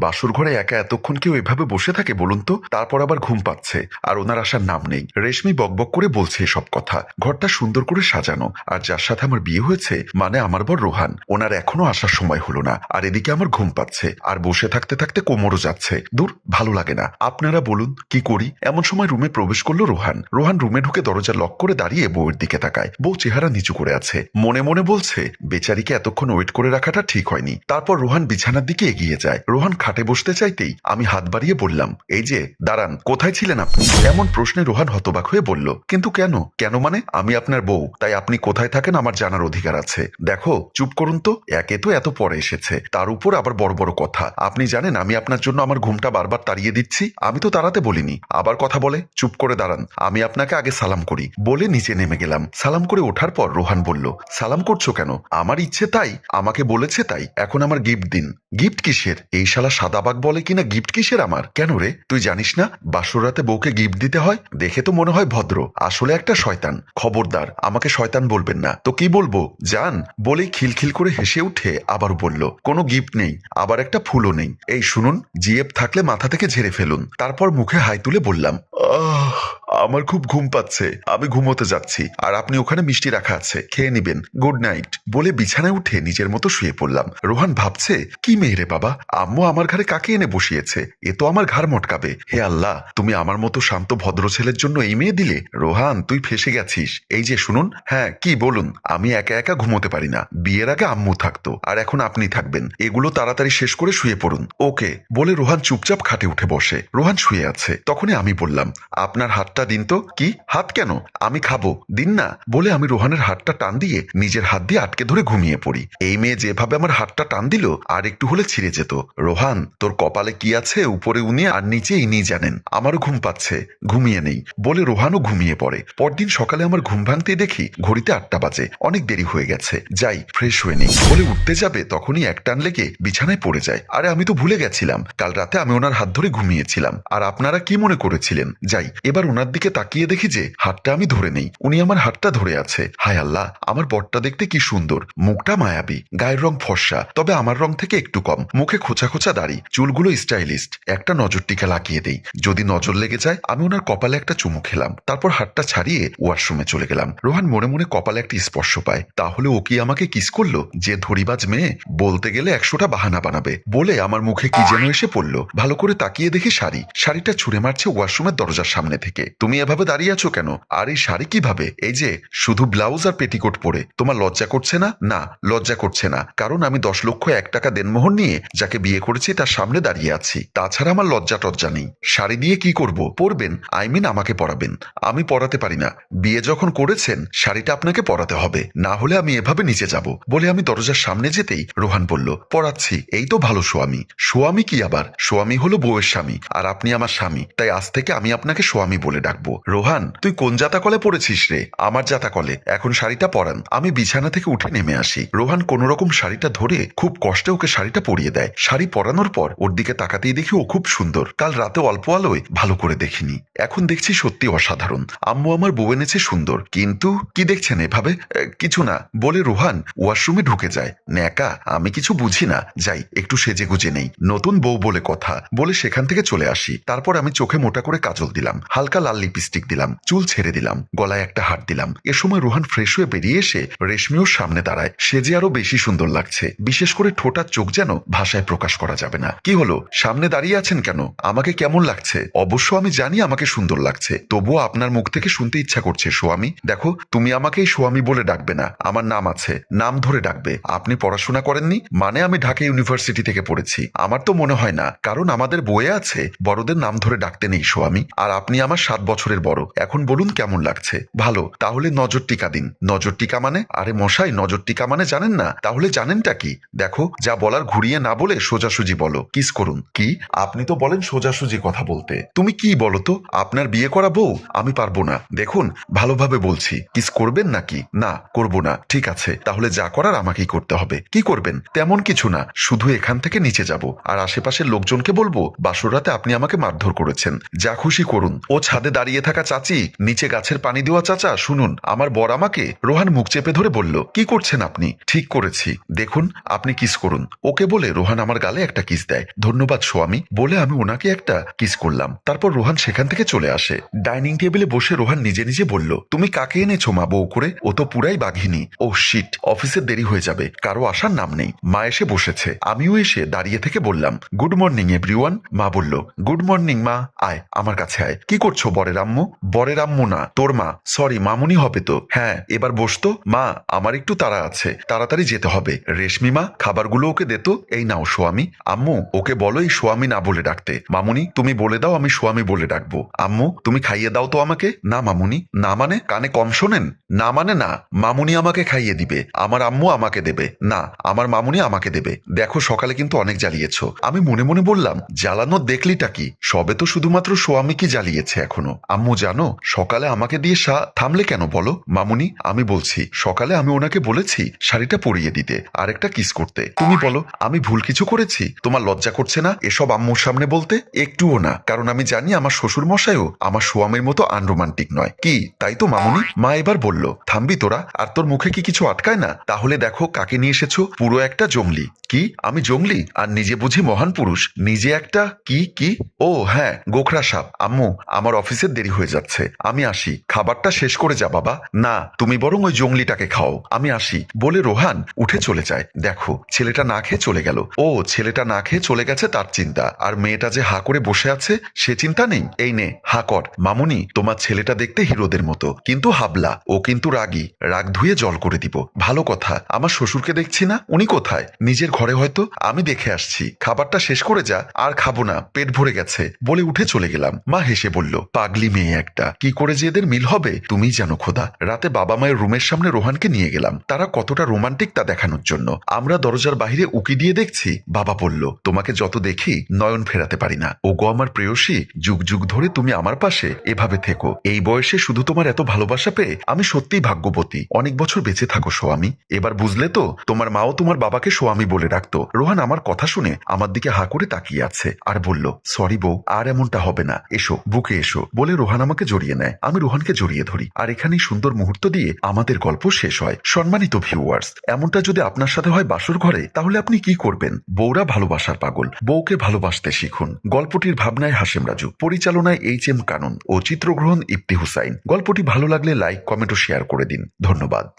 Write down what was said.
বাসর ঘরে একা এতক্ষণ কেউ এভাবে বসে থাকে বলুন তো? তারপর আবার ঘুম পাচ্ছে, আর ওনার আসার নাম নেই। রেশমি বকবক করে বলছে এসব কথা। ঘরটা সুন্দর করে সাজানো, আর যার সাথে আমার বিয়ে হয়েছে মানে আমার বর রোহান। ওনার এখনও আসার সময় হলো না, আর এদিকে আমার ঘুম পাচ্ছে, আর বসে থাকতে থাকতে কোমরও যাচ্ছে। দূর, ভালো লাগে না। আপনারা বলুন, কি করি? এমন সময় রুমে প্রবেশ করল রোহান। রোহান রুমে ঢুকে দরজা লক করে দাঁড়িয়ে বউয়ের দিকে তাকায়। বউ চেহারা নিচু করে আছে। মনে মনে বলছে, বেচারিকে এতক্ষণ ওয়েট করে রাখাটা ঠিক হয়নি। তারপর রোহান বিছানার দিকে এগিয়ে যায়। রোহান খাটে বসতে চাইতেই আমি হাত বাড়িয়ে বললাম, এই যে, দাঁড়ান, কোথায় ছিলেন আপনি? এমন প্রশ্নে রোহান হতবাক হয়ে বলল, কিন্তু কেন? কেন মানে? আমি আপনার বউ, তাই আপনি কোথায় থাকেন আমার জানার অধিকার আছে। দেখো, চুপ করুন তো, একে তো এত পরে এসেছে। তার উপর আবার বড় বড় কথা। আপনি জানেন, আমি আপনার জন্য আমার ঘুমটা বারবার তাড়িয়ে দিচ্ছি, আমি তো তাড়াতে বলিনি। আবার কথা বলে, চুপ করে দাঁড়ান, আমি আপনাকে আগে সালাম করি। বলে নিচে নেমে গেলাম। সালাম করে ওঠার পর রোহান বলল, সালাম করছ কেন? আমার ইচ্ছে তাই, আমাকে বলেছে তাই, এখন আমার গিফট দিন। গিফট কিসের? এই শালা সাদাবাগ বলে কিনা গিফট কিসের আমার? কেন রে? তুই জানিস না, বাসুরাতে বউকে গিফট দিতে হয়? দেখে তো মনে হয় ভদ্র। আসলে একটা শয়তান। খবরদার, আমাকে শয়তান বলবেন না। তো কি বলব? জান, বলেই খিলখিল করে হেসে উঠে আবার বলল, কোনো গিফট নেই, আবার একটা ফুলও নেই। এই শুনুন, জিএফ থাকলে মাথা থেকে ঝেড়ে ফেলুন। তারপর মুখে হাই তুলে বললাম, আহ আমার খুব ঘুম পাচ্ছে। আমি ঘুমোতে যাচ্ছি। আর আপনি ওখানে মিষ্টি রাখা আছে। খেয়ে নিবেন। Good night. বলে বিছানায় উঠে নিজের মতো শুয়ে পড়লাম। রোহান ভাবছে, কি মেয়ে রে বাবা? আম্মু আমার ঘরে কাকে এনে বসিয়েছে? এ তো আমার ঘাড় মটকাবে। হে আল্লাহ, তুমি আমার মতো শান্ত ভদ্র ছেলের জন্য এই মেয়ে দিলে? রোহান, তুই ফেসে গেছিস। এই যে শুনুন। হ্যাঁ কি বলুন? আমি একা একা ঘুমোতে পারি না। বিয়ের আগে আম্মু থাকতো। আর এখন আপনি থাকবেন। এগুলো তাড়াতাড়ি শেষ করে শুয়ে পড়ুন। ওকে। বলে রোহান চুপচাপ খাটে উঠে বসে। রোহান শুয়ে আছে। তখনই আমি বললাম, আপনার হাতটা দিন তো। কি? হাত কেন? আমি খাব। দিন না। বলে আমি রোহানের হাতটা টান দিয়ে নিজের হাত দিয়ে আটকে ধরে ঘুমিয়ে পড়ি। এই মেয়ে যেভাবে আমার হাতটা টান দিল, আর একটু হলে ছিঁড়ে যেত। রোহান, তোর কপালে কি আছে উপরে উনি আর নিচে ইনি জানেন। আমারও ঘুম পাচ্ছে। ঘুমিয়ে নেই। বলে রোহানও ঘুমিয়ে পড়ে। পরদিন সকালে আমার ঘুম ভাঙতে দেখি ঘড়িতে আটটা বাজে। অনেক দেরি হয়ে গেছে। যাই ফ্রেশ হয়ে নেই। বলে উঠতে যাবে, তখনই এক টান লেগে বিছানায় পড়ে যায়। আরে, আমি তো ভুলে গেছিলাম। কাল রাতে আমি ওনার হাত ধরে ঘুমিয়েছিলাম। আর আপনারা কি মনে করেছিলেন? যাই, এবার ওনার দিকে তাকিয়ে দেখি যে হাতটা আমি ধরে নেই। উনি আমার হাতটা ধরে আছে। হায় আল্লাহ, আমার বরটা দেখতে কি সুন্দর। মুখটা মায়াবী, গায়ের রং ফর্সা, তবে আমার রং থেকে একটু কম। মুখে খোঁচা খোঁচা দাড়ি, চুলগুলো স্টাইলিস্ট। একটা নজর টিকা লাগিয়ে দেই। যদি নজর লেগে যায়, আমি ওনার কপালে একটা চুমু খেলাম। তারপর হাতটা ছাড়িয়ে ওয়াশরুমে চলে গেলাম। রোহান মনে মনে কপালে একটা স্পর্শ পায়। তাহলে ও কি আমাকে কিস করল? যে ধরিবাজ মেয়ে বলতে গেলে একশোটা বাহানা বানাবে। বলে আমার মুখে কি যেন এসে পড়ল। ভালো করে তাকিয়ে দেখি শাড়ি। শাড়িটা ছুঁড়ে মারছে ওয়াশরুমের দরজার সামনে থেকে। তুমি এভাবে দাঁড়িয়ে আছো কেন? আর এই শাড়ি কীভাবে? এই যে, শুধু ব্লাউজ আর পেটিকোট পরে। তোমার লজ্জা করছে না? না, লজ্জা করছে না। কারণ আমি দশ লক্ষ এক টাকা দেনমোহর নিয়ে যাকে বিয়ে করেছি তার সামনে দাঁড়িয়ে আছি। তাছাড়া আমার লজ্জা টজ্জা নেই। শাড়ি দিয়ে কি করব? পরবেন, আই মিন আমাকে পরাবেন। আমি পরাতে পারি না। বিয়ে যখন করেছেন, শাড়িটা আপনাকে পরাতে হবে। না হলে আমি এভাবে নিচে যাব বলে আমি দরজার সামনে যেতেই রোহান বলল পড়াচ্ছি এই তো ভালো স্বামী সোয়ামী কি আবার? সোয়ামী হলো বউয়ের স্বামী। আর আপনি আমার স্বামী। তাই আজ থেকে আমি আপনাকে সোয়ামী বলে ডাকবো। রোহান, তুই কোন জাতাকলে পড়েছিস রে? আমার জাতা কলে এখন শাড়িটা পরান। আমি বিছানা থেকে উঠে নেমে আসি। রোহান কোন রকম শাড়িটা ধরে খুব কষ্টে ওকে শাড়িটা পরিয়ে দেয়। শাড়ি পরানোর পর ওর দিকে তাকাতেই দেখি ও খুব সুন্দর। কাল রাতে অল্প আলোয় ভালো করে দেখিনি। এখন দেখছি সত্যি অসাধারণ। আম্মু আমার বউ এনেছে সুন্দর। কিন্তু কি দেখছেন এভাবে? কিছু না। বলে রোহান, ওয়াশরুমে ঢুকে যায়। ন্যাকা, আমি কিছু বুঝি না। যাই, একটু সেজে গুজে নেই। নতুন বউ বলে কথা। বলে সেখান থেকে চলে আসি। তারপর আমি চোখে মোটা করে কাজল দিলাম। হালকা লাল লিপস্টিক দিলাম, চুল ছেড়ে দিলাম, গলায় একটা হাত দিলাম। এ সময় রোহান ফ্রেশ হয়ে বেরিয়ে এসে রেশমিও সামনে দাঁড়ায়। সে যে আরও বেশি সুন্দর লাগছে। বিশেষ করে ঠোঁটার চোখ যেন ভাষায় প্রকাশ করা যাবে না। কি হলো? সামনে দাঁড়িয়ে আছেন কেন? আমাকে কেমন লাগছে? অবশ্য আমি জানি আমাকে সুন্দর লাগছে। তবুও আপনার মুখ থেকে শুনতে ইচ্ছা করছে সোয়ামী। দেখো, তুমি আমাকে সোয়ামী বলে ডাকবে না। আমার নাম আছে, নাম ধরে ডাকবে। আপনি পড়াশোনা করেননি? মানে আমি ঢাকা ইউনিভার্সিটি থেকে পড়েছি। আমার তো মনে হয় না। কারণ আমাদের বইয়ে আছে, বড়দের নাম ধরে ডাকতে নেই সোয়ামী। আর আপনি আমার সাত বছরের বড়। এখন বলুন কেমন লাগছে? ভালো, তাহলে নজর টিকা দিন। নজর টিকা মানে? আরে মশাই, নজর টিকা মানে জানেন না। তাহলে জানেনটা কি? দেখো, যা বলার ঘুরিয়ে না বলে সোজাসুজি বলো। কিস করুন। কি? আপনি তো বলেন সোজাসুজি কথা বলতে। তুমি কি বলো তো? আপনার বিয়ে করা বউ? আমি পারব না। দেখুন, ভালোভাবে বলছি। কিস করবেন নাকি? না, করব না। ঠিক আছে, তাহলে যা করার আমাকেই করতে হবে। কি করবেন? তেমন কিছু না। শুধু এখান থেকে নিচে যাব। আর আশেপাশের লোকজনকে বলব, বাসর রাতে আপনি আমাকে মারধর করেছেন। যা খুশি করুন। ও ছাদে ছাদে দাঁড়িয়ে থাকা চাচি, নিচে গাছের পানি দেওয়া চাচা, শুনুন, আমার বর আমাকে রোহান মুখ চেপে ধরে বলল, কি করছেন আপনি? ঠিক করেছি। দেখুন, আপনি কিস করুন। ওকে বলে রোহান আমার গালে একটা কিস দেয়। ধন্যবাদ স্বামী বলে আমি ওনাকে একটা কিস করলাম। তারপর রোহান সেখান থেকে চলে আসে। ডাইনিং টেবিলে বসে রোহান নিজে নিজে বলল, তুমি কাকে এনেছো মা বউ করে? ও তো পুরাই বাঘিনী। ও, শিট, অফিসের দেরি হয়ে যাবে। কারও আসার নাম নেই। মা এসে বসেছে। আমিও এসে দাঁড়িয়ে থেকে বললাম, গুড মর্নিং, এভরিওয়ান। মা বলল, গুড মর্নিং মা, আয়, আমার কাছে আয়। কি করছ বরের আম্মু? বরের আম্মু না, তোর মা। সরি মামুনি হবে তো। হ্যাঁ এবার বসতো মা, আমার একটু তাড়া আছে। তাড়াতাড়ি যেতে হবে। রেশমি মা, খাবারগুলো ওকে দে তো। এই নাও সোয়ামী। আম্মু, ওকে বলো এই সোয়ামী না বলে ডাকতে। মামুনি, তুমি বলে দাও আমি সোয়ামী বলে ডাকবো। আম্মু, তুমি খাইয়ে দাও তো আমাকে। না মামুনি। না মানে? কানে কম শোনেন? না মানে না। মামুনি আমাকে খাইয়ে দিবে। আমার আম্মু আমাকে দেবে। না, আমার মামুনি আমাকে দেবে। দেখো, সকালে কিন্তু অনেক জ্বালিয়েছ। আমি মনে মনে বললাম, জ্বালানো দেখলিটা কি? সবে তো শুধুমাত্র সোয়ামী কি জ্বালিয়েছে এখনও? আম্মু জানো, সকালে আমাকে দিয়ে সা, থামলে কেন বলো? মামুনি, আমি বলছি, সকালে আমি ওনাকে বলেছি শাড়িটা পরিয়ে দিতে আর একটা কিস করতে। তুমি বলো, আমি ভুল কিছু করেছি? তোমার লজ্জা করছে না এসব আম্মুর সামনে বলতে? একটুও না, কারণ আমি জানি আমার শ্বশুর মশাইও আমার সোয়ামের মতো আনরোমান্টিক নয়। কি, তাই তো মামুনি? মা এবার বলল, থামবি তোরা, আর তোর মুখে কি কিছু আটকায় না? তাহলে দেখো কাকে নিয়ে এসেছ, পুরো একটা জঙ্গলি। কি, আমি জঙ্গলি? আর নিজে বুঝি মহান পুরুষ, নিজে একটা কি কি? ও হ্যাঁ গোখরা সাপ। আম্মু, আমার অফিসের দেরি হয়ে যাচ্ছে। আমি আসি। খাবারটা শেষ করে যা, বাবা। না, তুমি বরং ওই জঙ্গলিটাকে খাও। আমি আসি। বলে রোহান উঠে চলে যায়। দেখো, ছেলেটা না খেয়ে চলে গেল। ও, ছেলেটা না খেয়ে চলে গেছে তার চিন্তা। আর মেয়েটা যে হা করে বসে আছে, সে চিন্তা নেই। এই নে, হা কর। মামুনি, তোমার ছেলেটা দেখতে হিরোদের মতো। কিন্তু হাবলা, ও কিন্তু রাগী। রাগ ধুয়ে জল করে দিব। ভালো কথা। আমার শ্বশুরকে দেখছি না? উনি কোথায়? নিজের ঘরে হয়তো? আমি দেখে আসছি। খাবারটা শেষ করে যা। আর খাব না। পেট ভরে গেছে। বলে উঠে চলে গেলাম। মা হেসে বলল পাগলি মেয়ে একটা। কি করে যে এদের মিল হবে? তুমিই জানো খোদা। রাতে বাবা মায়ের রুমের সামনে রোহানকে নিয়ে গেলাম। তারা কতটা রোমান্টিক তা দেখানোর জন্য। আমরা দরজার বাহিরে উকি দিয়ে দেখছি, বাবা বলল, তোমাকে যত দেখি, নয়ন ফেরাতে পারি না। ওগো আমার প্রেয়সী, যুগ যুগ ধরে তুমি আমার পাশে, এভাবে থেকো। এই বয়সে শুধু তোমার এত ভালোবাসা পেয়ে আমি সত্যিই ভাগ্যবতী। অনেক বছর বেঁচে থাকো সোয়ামী। এবার বুঝলে তো, তোমার মাও তোমার বাবাকে সোয়ামী বলে রাখতো রোহান আমার কথা শুনে আমার দিকে হা করে তাকিয়ে আছে। আর বলল, সরি বউ, আর এমনটা হবে না। এসো, বুকে এসো। বলে রোহান আমাকে জড়িয়ে নেয়। আমি রোহানকে জড়িয়ে ধরি। আর এখানেই সুন্দর মুহূর্ত দিয়ে আমাদের গল্প শেষ হয়। সম্মানিত ভিউয়ার্স এমনটা যদি আপনার সাথে হয় বাসর ঘরে, তাহলে আপনি কি করবেন? বউরা ভালোবাসার পাগল। বউকে ভালোবাসতে শিখুন। গল্পটির ভাবনায় হাসেম রাজু। পরিচালনায় এইচ এম কানুন। ও চিত্রগ্রহণ ইফতি হুসাইন। গল্পটি ভালো লাগলে লাইক কমেন্ট ও শেয়ার করে দিন। ধন্যবাদ।